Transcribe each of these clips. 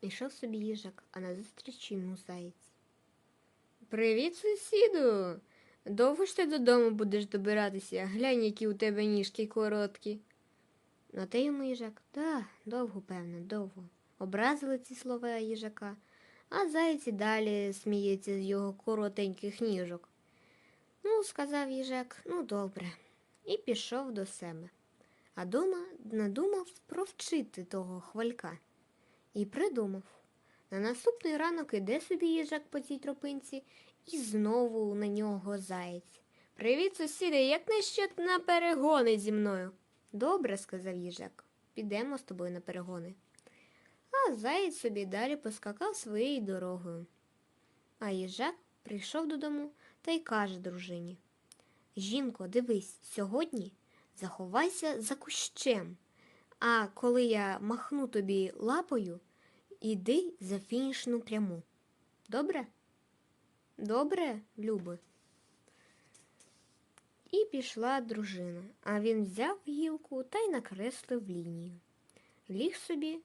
Ішов собі їжак, а назустріч йому заєць. Привіт, сусіду. Довго ж ти додому будеш добиратися? Глянь, які у тебе ніжки короткі. На те йому їжак, та, довго, певно, довго. Образили ці слова їжака, а заєць і далі сміється з його коротеньких ніжок. Ну, сказав їжак, ну добре, і пішов до себе. А дома надумав провчити того хвалька. І придумав. На наступний ранок іде собі їжак по цій тропинці, і знову на нього заєць. Привіт, сусіди, як насчет на перегони зі мною? Добре, сказав їжак. Підемо з тобою на перегони. А заєць собі далі поскакав своєю дорогою. А їжак прийшов додому та й каже дружині. Жінко, дивись, сьогодні заховайся за кущем, а коли я махну тобі лапою, іди за фінішну пряму. Добре? Добре, Люби. І пішла дружина, а він взяв гілку та й накреслив лінію. Ліг собі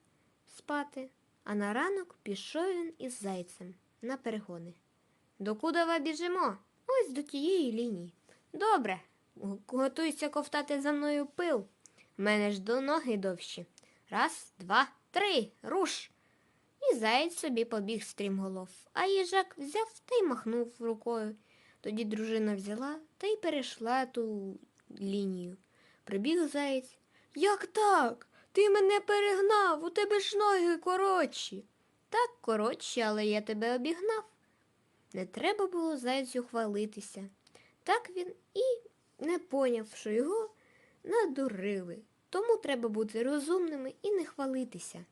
спати, а на ранок пішов він із зайцем на перегони. Докуди ви біжимо? Ось до тієї лінії. Добре, готуйся ковтати за мною пил. Мене ж до ноги довші. Раз, два, три, руш. І заєць собі побіг стрімголов, а їжак взяв та й махнув рукою. Тоді дружина взяла та й перейшла ту лінію. Прибіг заєць. Як так? Ти мене перегнав, у тебе ж ноги коротші. Так, коротші, але я тебе обігнав. Не треба було зайцю хвалитися. Так він і не поняв, що його надурили. Тому треба бути розумними і не хвалитися.